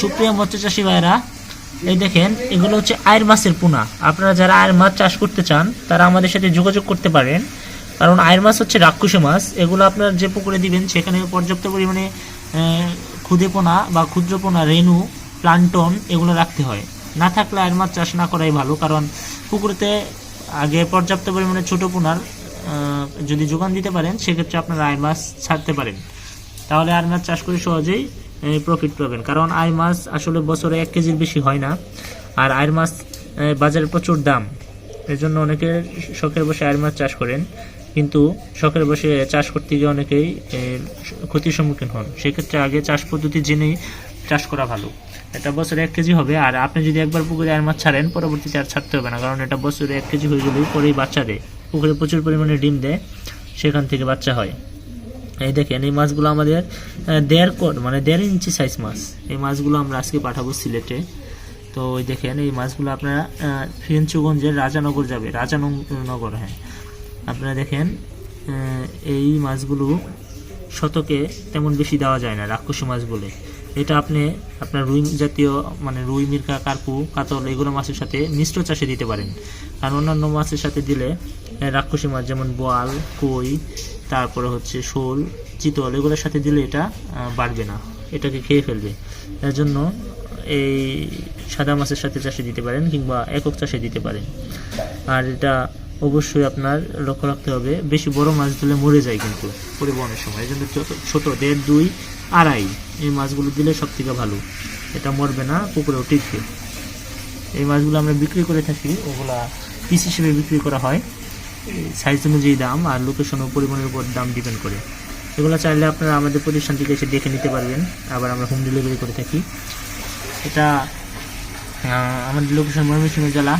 সুপ্রিয় মৎস্য চাষি ভাইরা, এই দেখেন, এগুলো হচ্ছে আয়ের মাছের পোনা। আপনারা যারা আয়ের মাছ চাষ করতে চান, তারা আমাদের সাথে যোগাযোগ করতে পারেন। কারণ আয়ের মাছ হচ্ছে রাক্ষসী মাছ। এগুলো আপনার যে পুকুরে দিবেন, সেখানে পর্যাপ্ত পরিমাণে ক্ষুদে পোনা বা ক্ষুদ্র পোনা, রেণু, প্লান্টন, এগুলো রাখতে হয়। না থাকলে আয়ের মাছ চাষ না করাই ভালো, কারণ পুকুরেতে আগে পর্যাপ্ত পরিমাণে ছোট পোনার যদি যোগান দিতে পারেন, সেক্ষেত্রে আপনারা আয়ের মাছ ছাড়তে পারেন। তাহলে আর মাছ চাষ করে সহজেই প্রফিট পাবেন। কারণ আয় মাছ আসলে বছরে এক কেজির বেশি হয় না। আর আয়ের মাছ বাজারে প্রচুর দাম। এর জন্য অনেকে শখের বসে আয়ের মাছ চাষ করেন। কিন্তু শখের বসে চাষ করতে গিয়ে অনেকেই ক্ষতির সম্মুখীন হন। সেক্ষেত্রে আগে চাষ পদ্ধতি জেনেই চাষ করা ভালো। এটা বছরে এক কেজি হবে। আর আপনি যদি একবার পুকুরে আয়ের মাছ ছাড়েন, পরবর্তীতে আর ছাড়তে হবে না। কারণ এটা বছরে এক কেজি হয়ে গেলেই পরেই বাচ্চা দেয় পুকুরে প্রচুর পরিমাণে ডিম দেয়, সেখান থেকে বাচ্চা হয়। এই দেখেন, এই মাছগুলো আমাদের দেড় কোট মানে দেড় ইঞ্চি সাইজ মাছ। এই মাছগুলো আমরা আজকে পাঠাবো সিলেটে। তো ওই দেখেন, এই মাছগুলো আপনারা ফিরেঞ্চুগঞ্জের রাজানগর যাবে, রাজানগর হ্যাঁ। আপনারা দেখেন এই মাছগুলো শতকে তেমন বেশি দেওয়া যায় না, রাক্ষসী মাছ বলে। এটা আপনি, আপনার রুই জাতীয় মানে রুই, মির্কা, কার্পু, কাতল, এগুলো মাছের সাথে মিশ্র চাষে দিতে পারেন। কারণ অন্যান্য মাছের সাথে দিলে রাক্ষসী মাছ, যেমন বোয়াল, কই, তারপরে হচ্ছে শোল, চিতল, এগুলোর সাথে দিলে এটা বাড়বে না। এটাকে খেয়ে ফেলবে। এর জন্য এই সাদা মাছের সাথে চাষে দিতে পারেন কিংবা একক চাষে দিতে পারেন। আর এটা অবশ্যই আপনার লক্ষ্য রাখতে হবে, বেশি বড় মাছ দিলে মরে যায় কিন্তু পরিবহনের সময়। এই জন্য ছোট- ছোট, দেড়, দুই, আড়াই, এই মাছগুলো দিলে সব থেকে ভালো। এটা মরবে না, পুকুরেও টিকবে। এই মাছগুলো আমরা বিক্রি করে থাকি, ওগুলা পিস হিসেবে বিক্রি করা হয়। সাইজ অনুযায়ী দাম আর লোকেশন ও পরিমাণের উপর দাম ডিপেন্ড করে। এগুলো চাইলে আপনারা আমাদের প্রতিষ্ঠান থেকে এসে দেখে নিতে পারবেন। আবার আমরা হোম ডেলিভারি করে থাকি। এটা আমাদের লোকেশন ময়মনসিংহ জেলা